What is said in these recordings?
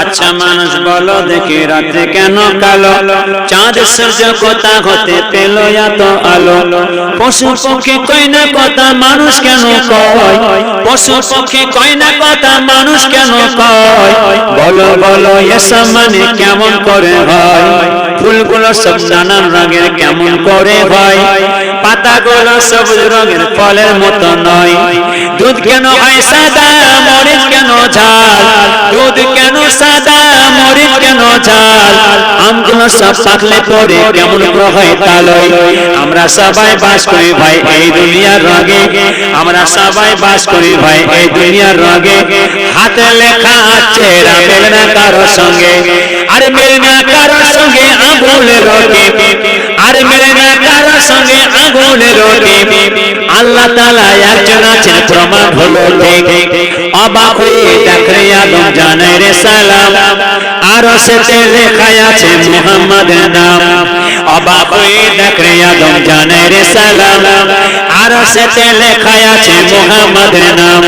আচ্ছা মানুষ বলো, দেখি রাতে কেন কালো? চাঁদ সূর্য কোথা হতে পেল এত আলো? পশু পক্ষী কই না কথা, মানুষ কেন কয়? পশু পক্ষী কই না কথা, মানুষ কেন কয়? বলো বলো, এসব মানে কেমন করে হয়? ফুলগুলো সব নানান রঙের কেমন করে হয়? পাতাগুলো সবুজ রঙের ফলের মতো নয়। দুধ কেন হয় সাদা, মরিচ কেন ঝাল? সাদা মরিচ কেন ঝাল? আমগুলো সব পাকলে পরে কেমন করে হয় তালয় আমরা সবাই বাস করি ভাই এই দুনিয়ার রঙে। আমরা সবাই বাস করি ভাই এই দুনিয়ার রঙে। হাতে লেখা আছে, রাখেন না কারও সঙ্গে। আর মেলে না কারও সঙ্গে আগুনের রঙে। আর মেলে না কারও সঙ্গে আগুনের রঙে। আল্লাহ তাআলা একজন আছেন, প্রমাণ হলো ঠিক। অবাক হয়ে দেখে আদম জানাই রে সালাম। আর সেতে লেখা আছে মুহাম্মাদের নাম। অবাক হয়ে দেখে আদম জানাই রে সালাম। আর সেতে লেখা আছে মুহাম্মাদের নাম।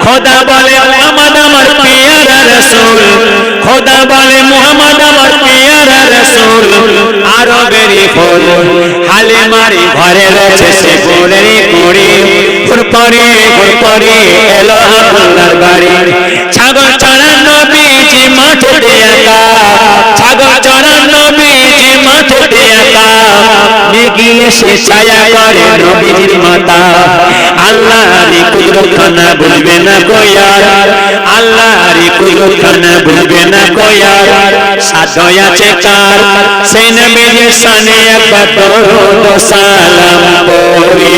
খোদা বলে, মুহাম্মদ আমার পিয়ারা রাসূল। খোদা বলে, মুহাম্মদ আমার পিয়ারা রাসূল। আরও বেরি ফুল, হালিমারি ঘরে রয়েছে সে ফুলেরই কুড়ি। ফুরপরে ফুরপরে এলো আল্লাহর বাড়ি। ছাগল চড়ান নবীজি মাঠে একা। ছাগল চড়ান নবীজি মাঠে একা। গিয়ে সে ছায়া করে নবীজির মাতা। আল্লাহর কুদরত না বুঝবে না কোয়ার আল্লাহর কুদরত না বুঝবে না কোয়ার সাধ্য আছে কার সেই নবীর সানে একবার দরুদ পড়ে।